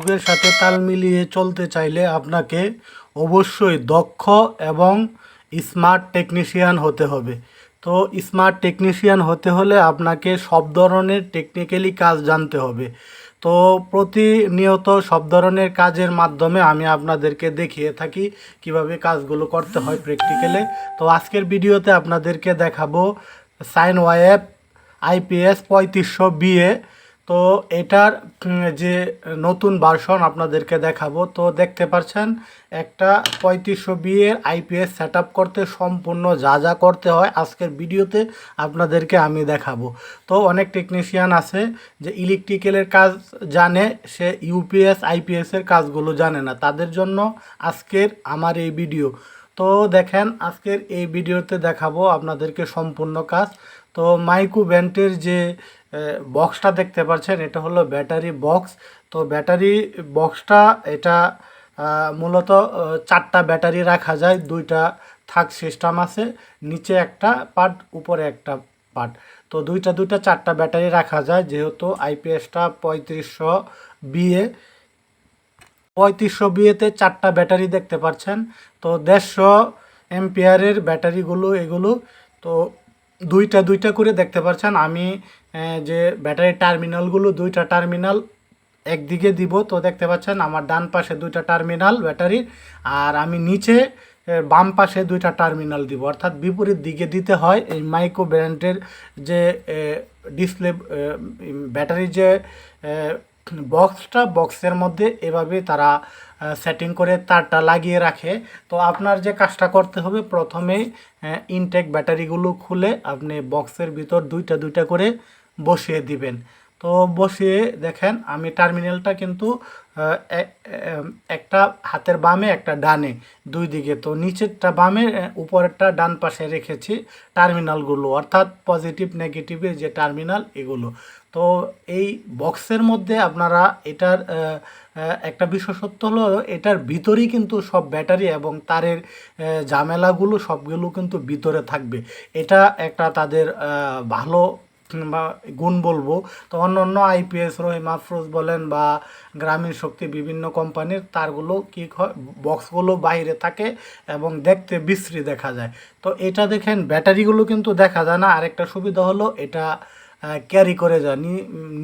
যুগের সাথে তাল মিলিয়ে চলতে চাইলে আপনাকে অবশ্যই দক্ষ এবং স্মার্ট টেকনিশিয়ান হতে হবে। তো স্মার্ট টেকনিশিয়ান হতে হলে আপনাকে সব ধরনের টেকনিক্যালি কাজ জানতে হবে। তো প্রতিনিয়ত সব ধরনের কাজের মাধ্যমে আমি আপনাদেরকে দেখিয়ে থাকি কীভাবে কাজগুলো করতে হয় প্র্যাকটিক্যালে তো আজকের ভিডিওতে আপনাদেরকে দেখাবো সাইন ওয়াইএফ আইপিএস পঁয়ত্রিশশো বিএ তো এটার যে নতুন ভার্সন আপনাদেরকে দেখাবো, তো দেখতে পাচ্ছেন একটা পঁয়ত্রিশশো বিয়ের আইপিএস সেট করতে সম্পূর্ণ যা যা করতে হয় আজকের ভিডিওতে আপনাদেরকে আমি দেখাবো। তো অনেক টেকনিশিয়ান আছে যে ইলেকট্রিক্যালের কাজ জানে, সে ইউপিএস আইপিএসের কাজগুলো জানে না। তাদের জন্য আজকের আমার এই ভিডিও। তো দেখেন, আজকের এই ভিডিওতে দেখাবো আপনাদেরকে সম্পূর্ণ কাজ। তো মাইকু ব্যান্টের যে বক্সটা দেখতে পাচ্ছেন এটা হলো ব্যাটারি বক্স তো ব্যাটারি বক্সটা এটা মূলত চারটা ব্যাটারি রাখা যায়, দুইটা থাক সিস্টেম আছে, নিচে একটা পার্ট উপরে একটা পার্ট তো দুইটা দুইটা, চারটা ব্যাটারি রাখা যায়, যেহেতু আইপিএসটা পঁয়ত্রিশশো বিএ পঁয়ত্রিশশো বিয়েতে চারটা ব্যাটারি দেখতে পাচ্ছেন তো দেড়শো এমপিয়ারের ব্যাটারিগুলো এগুলো, তো দুইটা দুইটা করে দেখতে পাচ্ছেন আমি যে ব্যাটারি টার্মিনালগুলো, দুইটা টার্মিনাল একদিকে দিব, তো দেখতে পাচ্ছেন আমার ডান পাশে দুইটা টার্মিনাল ব্যাটারির আর আমি নিচে বাম পাশে দুইটা টার্মিনাল দিব। অর্থাৎ বিপরীত দিকে দিতে হয় এই মাইক্রো ব্র্যান্ডের যে ডিসপ্লে ব্যাটারির যে বক্সটা বক্সের মধ্যে এভাবে তারা সেটিং করে তারটা লাগিয়ে রাখে। তো আপনার যে কাজটা করতে হবে প্রথমেই ইনটেক ব্যাটারিগুলো খুলে আপনি বক্সের ভিতর দুইটা দুইটা করে বসিয়ে দিবেন। তো বসিয়ে দেখেন, আমি টার্মিনালটা কিন্তু একটা হাতের বামে, একটা ডানে দুই দিকে। তো নিচেরটা বামে উপরেরটা ডান পাশে রেখেছি টার্মিনালগুলো অর্থাৎ পজিটিভ নেগেটিভের যে টার্মিনাল এগুলো। তো এই বক্সের মধ্যে আপনারা এটার একটা বিশেষত্ব হলো, এটার ভিতরেই কিন্তু সব ব্যাটারি এবং তারের ঝামেলাগুলো সবগুলো কিন্তু ভিতরে থাকবে। এটা একটা তাদের ভালো বা গুণ বলব। তো অন্য অন্য আইপিএস, রহিম আফরোজ বলেন বা গ্রামীণ শক্তি বিভিন্ন কোম্পানির তারগুলো কী হয় বক্সগুলো বাইরে থাকে এবং দেখতে বিশ্রী দেখা যায়। তো এটা দেখেন, ব্যাটারিগুলো কিন্তু দেখা যায় না। আরেকটা সুবিধা হলো, এটা ক্যারি করে যায়।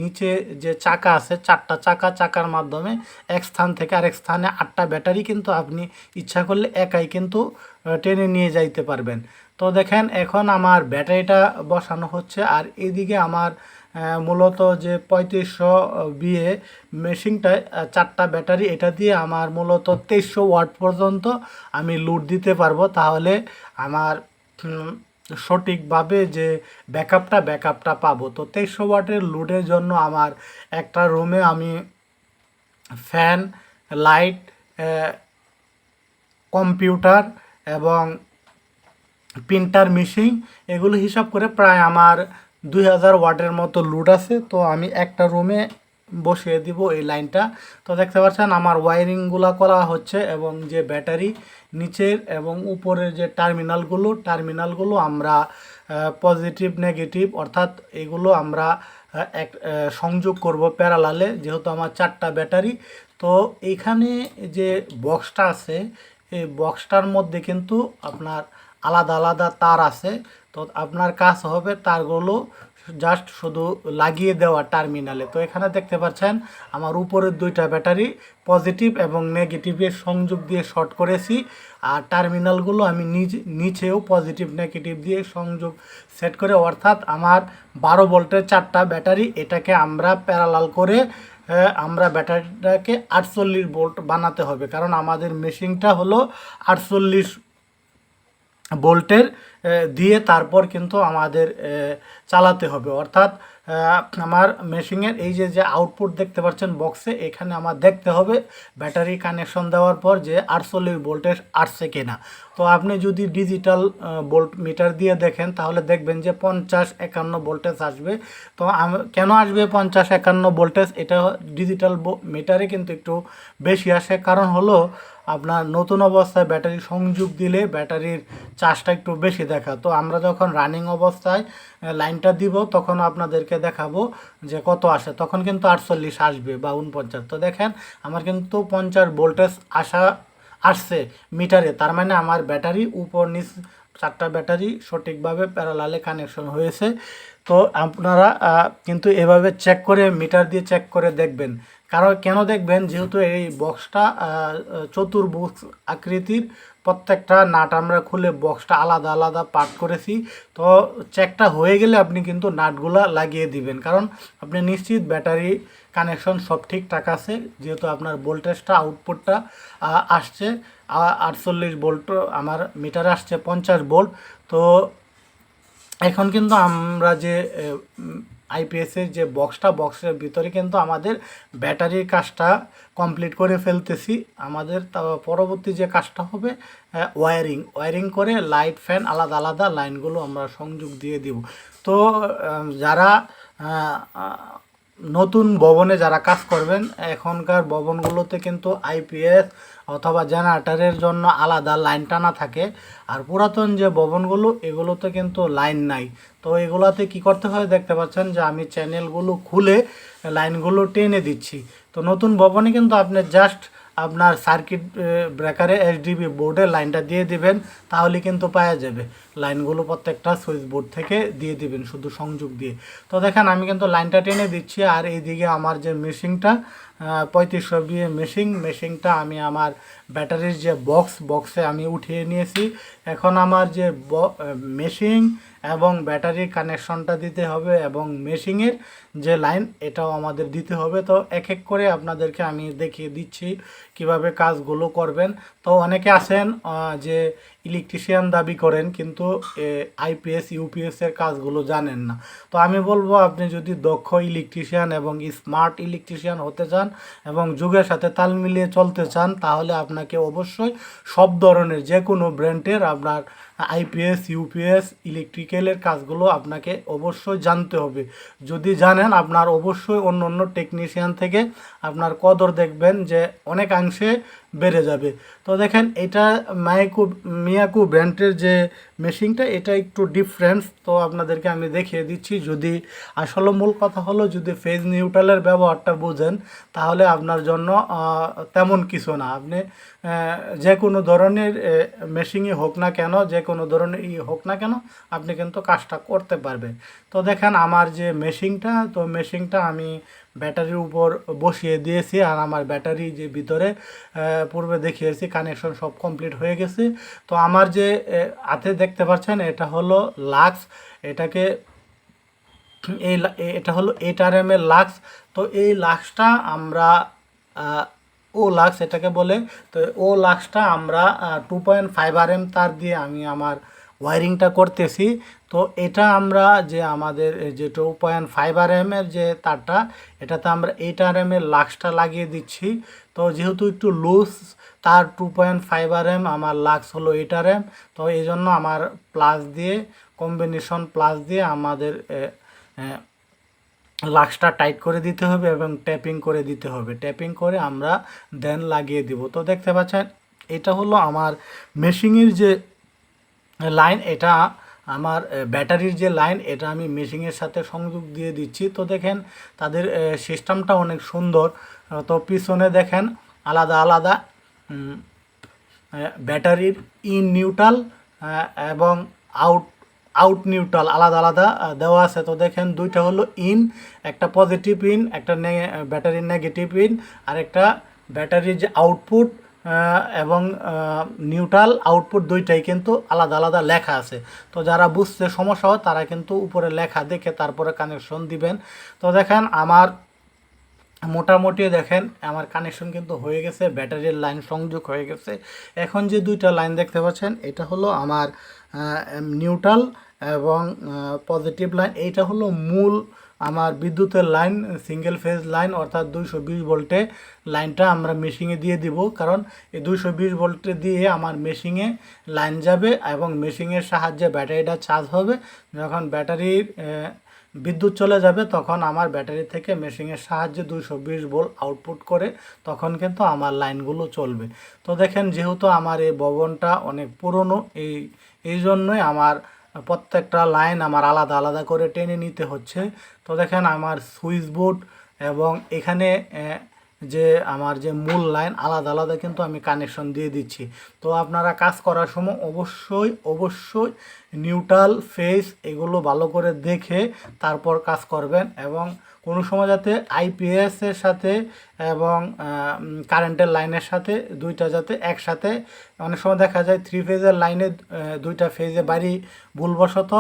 নিচে যে চাকা আছে, চারটা চাকা, চাকার মাধ্যমে এক স্থান থেকে আরেক স্থানে আটটা ব্যাটারি কিন্তু আপনি ইচ্ছা করলে একাই কিন্তু টেনে নিয়ে যাইতে পারবেন। তো দেখেন, এখন আমার ব্যাটারিটা বসানো হচ্ছে আর এদিকে আমার মূলত যে পঁয়ত্রিশশো বিয়ে মেশিনটায় চারটা ব্যাটারি, এটা দিয়ে আমার মূলত তেইশশো ওয়াট পর্যন্ত আমি লুট দিতে পারব। তাহলে আমার সঠিকভাবে যে ব্যাকআপটা ব্যাকআপটা পাবো। তো তেইশশো ওয়াটের লোডের জন্য আমার একটা রুমে আমি ফ্যান লাইট কম্পিউটার এবং প্রিন্টার মেশিন এগুলো হিসাব করে প্রায় আমার দুই হাজার ওয়াটের মতো লোড আছে। তো আমি একটা রুমে বসিয়ে দিব এই লাইনটা। তো দেখতে পাচ্ছেন, আমার ওয়ারিংগুলো করা হচ্ছে এবং যে ব্যাটারি নিচের এবং উপরের যে টার্মিনালগুলো টার্মিনালগুলো আমরা পজিটিভ নেগেটিভ অর্থাৎ এগুলো আমরা এক সংযোগ করব প্যারালালে যেহেতু আমার চারটা ব্যাটারি। তো এইখানে যে বক্সটা আছে, এই বক্সটার মধ্যে কিন্তু আপনার আলাদা আলাদা তার আছে। তো আপনার কাজ হবে তারগুলো জাস্ট শুধু লাগিয়ে দেওয়া টার্মিনালে। তো এখানে দেখতে পাচ্ছেন, আমার উপরের দুইটা ব্যাটারি পজিটিভ এবং নেগেটিভের সংযোগ দিয়ে শর্ট করেছি, আর টার্মিনালগুলো আমি নিজ, নিচেও পজিটিভ, নেগেটিভ দিয়ে সংযোগ সেট করে, অর্থাৎ আমার বারো ভোল্টের চারটা ব্যাটারি, এটাকে আমরা প্যারালাল করে আমরা ব্যাটারিটাকে আটচল্লিশ ভোল্ট বানাতে হবে। কারণ আমাদের মেশিনটা হলো আটচল্লিশ ভোল্টের আহ, দিয়ে তারপর কিন্তু আমাদের চালাতে হবে। অর্থাৎ আমার মেশিনের এই যে যে আউটপুট দেখতে পাচ্ছেন বক্সে এখানে আমার দেখতে হবে ব্যাটারি কানেকশন দেওয়ার পর যে আটচল্লিশ ভোল্টেজ আসছে কিনা। তো আপনি যদি ডিজিটাল ভোল্ট মিটার দিয়ে দেখেন তাহলে দেখবেন যে পঞ্চাশ একান্ন ভোল্টেজ আসবে। তো কেন আসবে পঞ্চাশ একান্ন ভোল্টেজ এটা ডিজিটাল মিটারে কিন্তু একটু বেশি আসে। কারণ হলো আপনার নতুন অবস্থায় ব্যাটারি সংযোগ দিলে ব্যাটারির চার্জটা একটু বেশি দেখা। তো আমরা যখন রানিং অবস্থায় লাইনটা দিব, তখন আপনাদেরকে দেখাবো যে কত আসে। তখন কিন্তু আটচল্লিশ আসবে বা উনপঞ্চাশ তো দেখেন, আমার কিন্তু পঞ্চাশ ভোল্টেজ আসা, আসছে মিটারে। তার মানে আমার ব্যাটারি উপর নিচ চারটা ব্যাটারি সঠিকভাবে প্যারালালে কানেকশন হয়েছে। তো আপনারা কিন্তু এভাবে চেক করে মিটার দিয়ে চেক করে দেখবেন। কারণ কেন দেখবেন? যেহেতু এই বক্সটা চতুর্ভুজ আকৃতির, প্রত্যেকটা নাট আমরা খুলে বক্সটা আলাদা আলাদা পার্ট করেছি। তো চেকটা হয়ে গেলে আপনি কিন্তু নাটগুলা লাগিয়ে দিবেন। কারণ আপনি নিশ্চিত ব্যাটারি কানেকশন সব ঠিকঠাক আছে। যেহেতু আপনার ভোল্টেজটা আউটপুটটা আসছে। আটচল্লিশ ভোল্ট আমার মিটার আসছে পঞ্চাশ ভোল্ট তো এখন কিন্তু আমরা যে আইপিএসের যে বক্সটা বক্সের ভিতরে কিন্তু আমাদের ব্যাটারির কাজটা কমপ্লিট করে ফেলতেছি। আমাদের পরবর্তী যে কাজটা হবে ওয়ারিং ওয়ারিং করে লাইট ফ্যান আলাদা আলাদা লাইনগুলো আমরা সংযোগ দিয়ে দিব। তো যারা নতুন ভবনে যারা কাজ করবেন, এখনকার ভবনগুলোতে কিন্তু আইপিএস অথবা জেনারেটারের জন্য আলাদা লাইন টানা থাকে। আর পুরাতন যে ভবনগুলো, এগুলোতে কিন্তু লাইন নাই। তো এগুলাতে কি করতে হয় দেখতে পাচ্ছেন যে, আমি চ্যানেলগুলো খুলে লাইনগুলো টেনে দিচ্ছি। তো নতুন ভবনে কিন্তু আপনি জাস্ট আপনার সার্কিট ব্রেকারে এসডিবি বোর্ডে লাইনটা দিয়ে দিবেন, তাহলে কিন্তু পাওয়া যাবে। লাইনগুলো প্রত্যেকটা সুইচ বোর্ড থেকে দিয়ে দিবেন, শুধু সংযোগ দিয়ে। তো দেখেন, আমি কিন্তু লাইনটা টেনে দিচ্ছি, আর এইদিকে আমার যে মেশিনটা পঁয়ত্রিশশো বিয়ে মেশিন মেশিনটা আমি আমার ব্যাটারির যে বক্স বক্সে আমি উঠিয়ে নিয়েছি। এখন আমার যে মেশিন এবং ব্যাটারির কানেকশনটা দিতে হবে এবং মেশিনের যে লাইন এটাও আমাদের দিতে হবে। তো এক এক করে আপনাদেরকে আমি দেখিয়ে দিচ্ছি কীভাবে কাজগুলো করবেন। তো অনেকে আছেন যে ইলেকট্রিশিয়ান দাবি করেন, কিন্তু আইপিএস ইউপিএস এর কাজগুলো জানেন না। তো আমি বলব, আপনি যদি দক্ষ ইলেকট্রিশিয়ান এবং স্মার্ট ইলেকট্রিশিয়ান হতে চান এবং যুগের সাথে তাল মিলিয়ে চলতে চান, তাহলে আপনাকে অবশ্যই সব ধরনের যে কোনো ব্র্যান্ডের আপনার আইপিএস, ইউপিএস, ইলেকট্রিক্যালের কাজগুলো আপনাকে অবশ্যই জানতে হবে। যদি জানেন, আপনার অবশ্যই অন্য অন্য টেকনিশিয়ান থেকে আপনার কদর দেখবেন যে অনেকাংশে বেড়ে যাবে। তো দেখেন, এটা মায়াকু, মিয়াকু ব্র্যান্ডের যে মেশিনটা, এটা একটু ডিফারেন্স তো আপনাদেরকে আমি দেখিয়ে দিচ্ছি, যদি আসলে মূল কথা হলো, যদি ফেজ নিউট্রালের ব্যবহারটা বোঝেন, তাহলে আপনার জন্য তেমন কিছু না। আপনি যে কোনো ধরনের মেশিনই হোক না কেন যে কোনো ধরনের ই হোক না কেন, আপনি কিন্তু কাজটা করতে পারবেন। তো দেখেন আমার যে মেশিনটা, তো মেশিনটা আমি ব্যাটারির উপর বসিয়ে দিয়েছি আর আমার ব্যাটারি যে ভিতরে পূর্বে দেখিয়েছি কানেকশন সব কমপ্লিট হয়ে গেছে। তো আমার যে হাতে দেখতে পাচ্ছেন, এটা হলো লাক্স। এটাকে, এই এটা হলো এইট আর এম এর লাক্স। তো এই লাক্সটা আমরা ও লাক্স এটাকে বলে, তো ও লাক্সটা আমরা two point five R M তার দিয়ে আমি আমার ওয়ারিংটা করতেছি। তো এটা আমরা যে আমাদের যে two point five R M এর যে তারটা, এটাতে আমরা এইট আর এম এর লাক্সটা লাগিয়ে দিচ্ছি। তো যেহেতু একটু লুজ তার two point five R M আমার লাক্স হলো এইট আর এম তো এই জন্য আমার প্লাস দিয়ে কম্বিনেশন প্লাস দিয়ে আমাদের লাক্সটা টাইট করে দিতে হবে এবং ট্যাপিং করে দিতে হবে। ট্যাপিং করে আমরা দেন লাগিয়ে দিব। তো দেখতে পাচ্ছেন, এটা হলো আমার মেশিনের যে লাইন, এটা আমার ব্যাটারির যে লাইন, এটা আমি মেশিনের সাথে সংযোগ দিয়ে দিচ্ছি। তো দেখেন, তাদের সিস্টেমটা অনেক সুন্দর। তো পিছনে দেখেন, আলাদা আলাদা ব্যাটারির ইন নিউট্রাল এবং আউট আউট নিউট্রাল আলাদা আলাদা দেওয়া আছে। তো দেখেন দুইটা হলো ইন একটা পজিটিভ ইন একটা ব্যাটারির নেগেটিভ ইন আর একটা ব্যাটারির যে আউটপুট এবং নিউট্রাল আউটপুট দুইটাই কিন্তু আলাদা আলাদা লেখা আছে। তো যারা বুঝতে সমস্যা হয়, তারা কিন্তু উপরে লেখা দেখে তারপরে কানেকশন দিবেন। তো দেখেন আমার মোটামুটি দেখেন, আমার কানেকশন কিন্তু হয়ে গেছে ব্যাটারির লাইন সংযোগ হয়ে গেছে। এখন যে দুইটা লাইন দেখতে পাচ্ছেন, এটা হলো আমার নিউট্রাল এবং পজিটিভ লাইন এইটা হলো মূল আমার বিদ্যুতের লাইন সিঙ্গেল ফেজ লাইন অর্থাৎ দুইশো বিশ ভোল্টে লাইনটা আমরা মেশিনে দিয়ে দিব। কারণ এই দুইশো বিশ ভোল্টে দিয়ে আমার মেশিনে লাইন যাবে এবং মেশিনের সাহায্যে ব্যাটারিটা চার্জ হবে। যখন ব্যাটারির বিদ্যুৎ চলে যাবে, তখন আমার ব্যাটারি থেকে মেশিনের সাহায্যে দুইশো বিশ ভোল্ট আউটপুট করে তখন কিন্তু আমার লাইনগুলো চলবে। তো দেখেন, যেহেতু আমার এই ভবনটা অনেক পুরনো, এই এই জন্যই আমার প্রত্যেকটা লাইন আমার আলাদা আলাদা করে টেনে নিতে হচ্ছে। তো দেখেন আমার সুইচ বোর্ড এবং এখানে যে আমার যে মূল লাইন, আলাদা আলাদা কিন্তু আমি কানেকশন দিয়ে দিচ্ছি। তো আপনারা কাজ করার সময় অবশ্যই অবশ্যই নিউট্রাল ফেস এগুলো ভালো করে দেখে তারপর কাজ করবেন এবং কোনো সময় যাতে আইপিএসের সাথে এবং কারেন্টের লাইনের সাথে দুইটা যাতে একসাথে, অনেক সময় দেখা যায় থ্রি ফেজের লাইনে দুইটা ফেজে বাড়ি ভুলবশত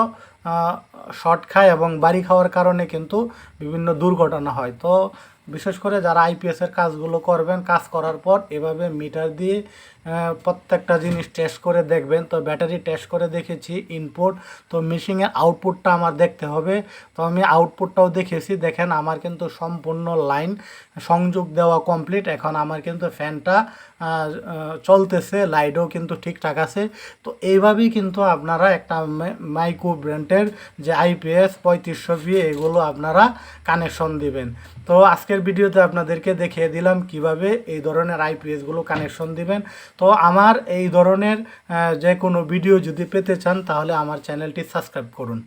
শর্ট খায় এবং বাড়ি খাওয়ার কারণে কিন্তু বিভিন্ন দুর্ঘটনা হয়। তো বিশেষ করে যারা আইপিএসের কাজগুলো করবেন, কাজ করার পর এভাবে মিটার দিয়ে প্রত্যেকটা জিনিস টেস্ট করে দেখবেন। তো ব্যাটারি টেস্ট করে দেখেছি ইনপুট তো মেশিনের আউটপুটটা আমার দেখতে হবে। তো আমি আউটপুটটাও দেখেছি। দেখেন আমার কিন্তু সম্পূর্ণ লাইন সংযোগ দেওয়া কমপ্লিট। এখন আমার কিন্তু ফ্যানটা চলতেছে, লাইটও কিন্তু ঠিকঠাক আছে। তো এইভাবেই কিন্তু আপনারা একটা মাইক্রো ব্র্যান্ডের যে আইপিএস পঁয়ত্রিশশো ভি, এগুলো আপনারা কানেকশন দিবেন। তো আজকের ভিডিওতে আপনাদেরকে দেখিয়ে দিলাম কীভাবে এই ধরনের আইপিএসগুলো কানেকশন দিবেন। তো আমার এই ধরনের যে কোনো ভিডিও যদি পেতে চান, তাহলে আমার চ্যানেলটি সাবস্ক্রাইব করুন।